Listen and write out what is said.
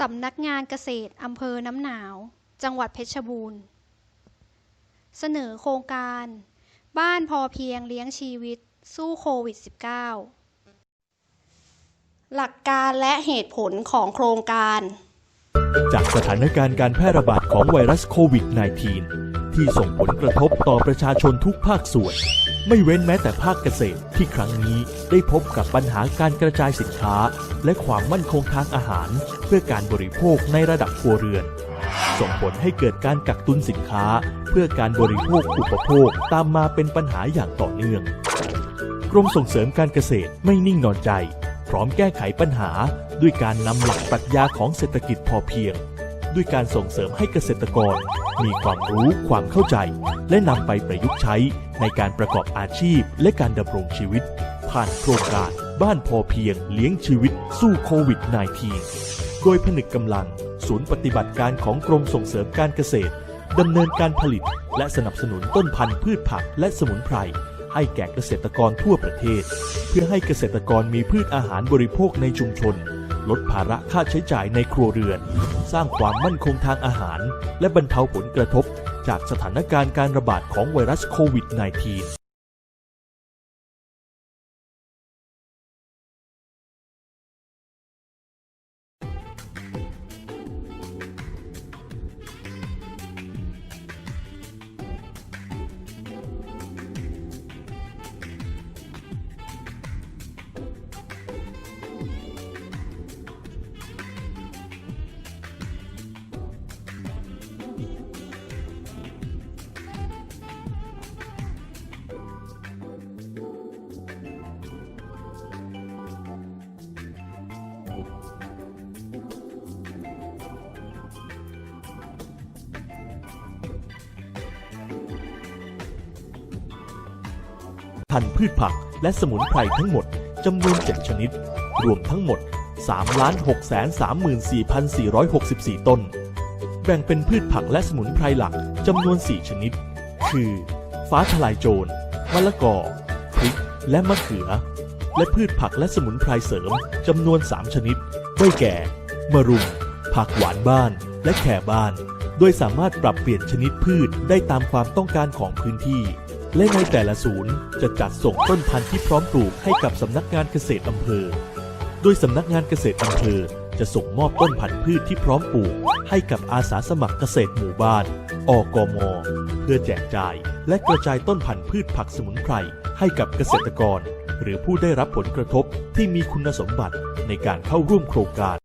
สำนักงานเกษตรอำเภอน้ำหนาว จังหวัดเพชรบูรณ์ เสนอโครงการ บ้านพอเพียงเลี้ยงชีวิตสู้โควิด -19 หลักการและเหตุผลของโครงการ จากสถานการณ์การแพร่ระบาดของไวรัสโควิด -19 ที่ส่งผลกระทบต่อประชาชนทุกภาคส่วน ไม่เว้นแม้แต่ภาคเกษตรที่ครั้งนี้ได้พบกับปัญหาการกระจายสินค้า และความมั่นคงทางอาหาร เพื่อการบริโภคในระดับครัวเรือน ส่งผลให้เกิดการกักตุนสินค้า เพื่อการบริโภคอุปโภคตามมาเป็นปัญหาอย่างต่อเนื่อง กรมส่งเสริมการเกษตรไม่นิ่งนอนใจ พร้อมแก้ไขปัญหา ด้วยการนำหลักปรัชญาของเศรษฐกิจพอเพียง ด้วยการส่งเสริมให้เกษตรกร มีความรู้ความเข้าใจ และนำไปประยุกต์ใช้ในการประกอบอาชีพและการดำรงชีวิต ผ่านโครงการบ้านพอเพียงเลี้ยงชีวิตสู้โควิด -19 โดยผนึกกำลัง ศูนย์ปฏิบัติการของกรมส่งเสริมการเกษตรดำเนินการผลิต และสนับสนุนต้นพันธุ์พืชผักและสมุนไพรให้แก่เกษตรกรทั่วประเทศ เพื่อให้เกษตรกรมีพืชอาหารบริโภคในชุมชน ลดภาระค่าใช้จ่ายในครัวเรือน สร้างความมั่นคงทางอาหาร และบรรเทาผลกระทบ จากสถานการณ์การระบาดของไวรัสโควิด -19 พันธุ์พืชผักและสมุนไพรทั้งหมดจำนวน 7 ชนิด รวมทั้งหมด 3,634,464 ต้น แบ่งเป็นพืชผักและสมุนไพรหลักจำนวน 4 ชนิด คือ ฟ้าทลายโจรมะละกอ พริก และมะเขือ และพืชผักและสมุนไพรเสริมจำนวน 3 ชนิด ได้แก่ มะรุม ผักหวานบ้าน และแข่บ้าน โดยสามารถปรับเปลี่ยนชนิดพืชได้ตามความต้องการของพื้นที่ และในแต่ละศูนย์จะจัดส่งต้นพันธุ์ที่พร้อมปลูกให้กับสำนักงานเกษตรอำเภอ โดยสำนักงานเกษตรอำเภอจะส่งมอบต้นพันธุ์พืชที่พร้อมปลูก ให้กับอาสาสมัครเกษตรหมู่บ้าน อกม เพื่อแจกจ่าย และกระจายต้นพันธุ์พืชผักสมุนไพรให้กับเกษตรกร หรือผู้ได้รับผลกระทบที่มีคุณสมบัติในการเข้าร่วมโครงการ